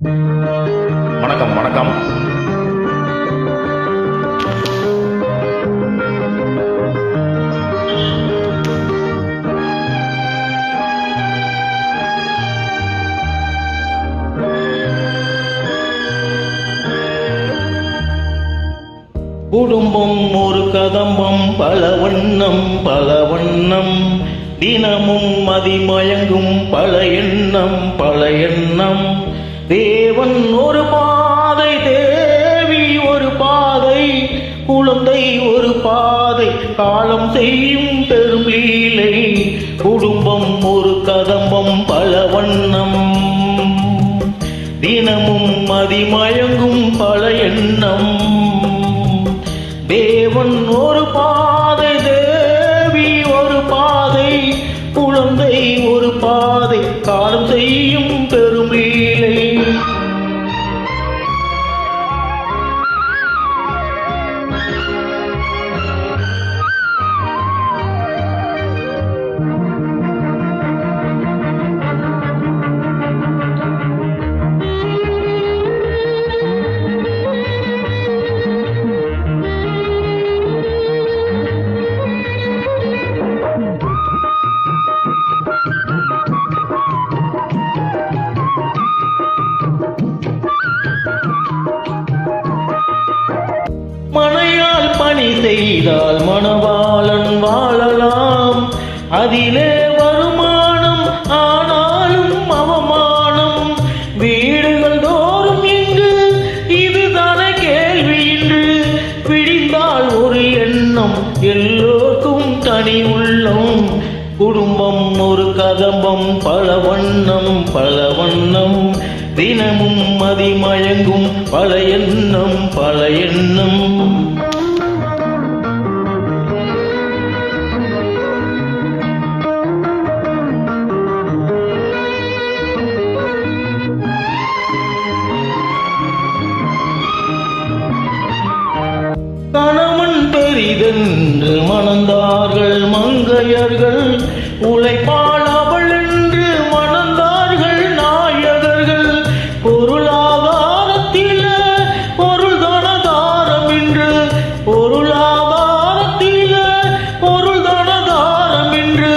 வணக்கம் வணக்கம். குடும்பம் ஒரு கதம்பம் பல வண்ணம் பல வண்ணம். தினமும் மதிமயங்கும் பல எண்ணம் பல எண்ணம். தேவன் ஒரு பாதை தேவி ஒரு பாதை குழந்தை ஒரு பாதை காலம் செய்யும் பெரும் லீலை குடும்பம் ஒரு கதம்பம் பல வண்ணம். தினமும் மதிமயங்கும் பல எண்ணம். தேவன் ஒரு பாதை தேவி ஒரு பாதை குழந்தை ஒரு பாதை காலம் செய்யும் செய்தால் மணவாளன் வாழலாம். அதிலே வருமானம் ஆனாலும் அவமானம். வீடுகள் தோறும் இங்கு இதுதானே கேள்வி இன்று. பிடிந்தால் ஒரு எண்ணம் எல்லோருக்கும் தனி உள்ளம். குடும்பம் ஒரு கதம்பம் பல வண்ணம் பல வண்ணம். தினமும் மதிமயங்கும் பல எண்ணம் பல எண்ணம். பெரிதென்று மணந்தார்கள் மங்கையர்கள் உழைப்பாள் அவள் என்று மணந்தார்கள் நாயகர்கள். பொருளாதாரத்தில் பொருள் தனதாரம் என்று பொருளாதாரத்தில் பொருள் தனதாரம் என்று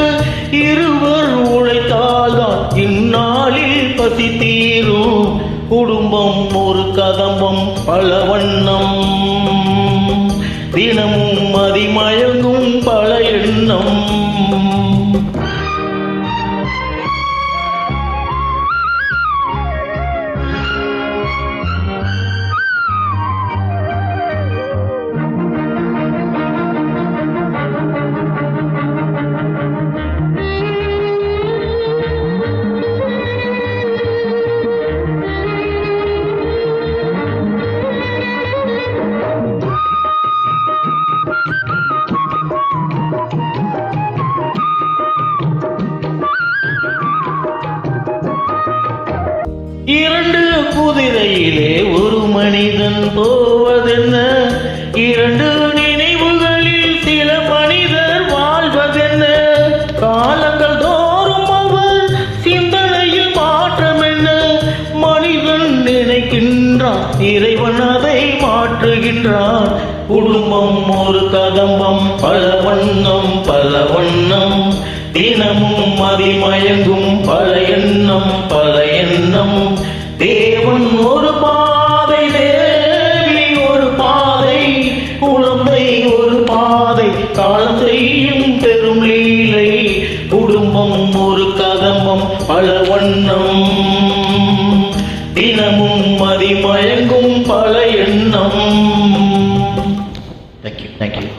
இருவர் உழைத்தால்தான் இந்நாளில் பசி தீரும். குடும்பம் ஒரு கதம்பம் பல வண்ணம் தினமும் மதிமயங்கும் பல எண்ணம். இரண்டு குதிரையிலே ஒரு மனிதன் போவதென்ன? இரண்டு நினைவுகளில் சில மனிதர் வாழ்வதென்ன? காலங்கள் தோறும் அவர் சிந்தனையில் மாற்றம் என்ன மனிதன் நினைக்கின்றான் இறைவன் அதை மாற்றுகின்றான். குடும்பம் ஒரு கதம்பம் பல வண்ணம் பல வண்ணம். தினமும் மதிமயங்கும் பல எண்ணம் பல எண்ணம். தேவன் ஒரு பாதை தேவி ஒரு பாதை குழந்தை ஒரு பாதை காலம் செய்யும் பெரும் லீலை குடும்பம் ஒரு கதம்பம் பல வண்ணம். தினமும் மதிமயங்கும் பல எண்ணம். Thank you thank you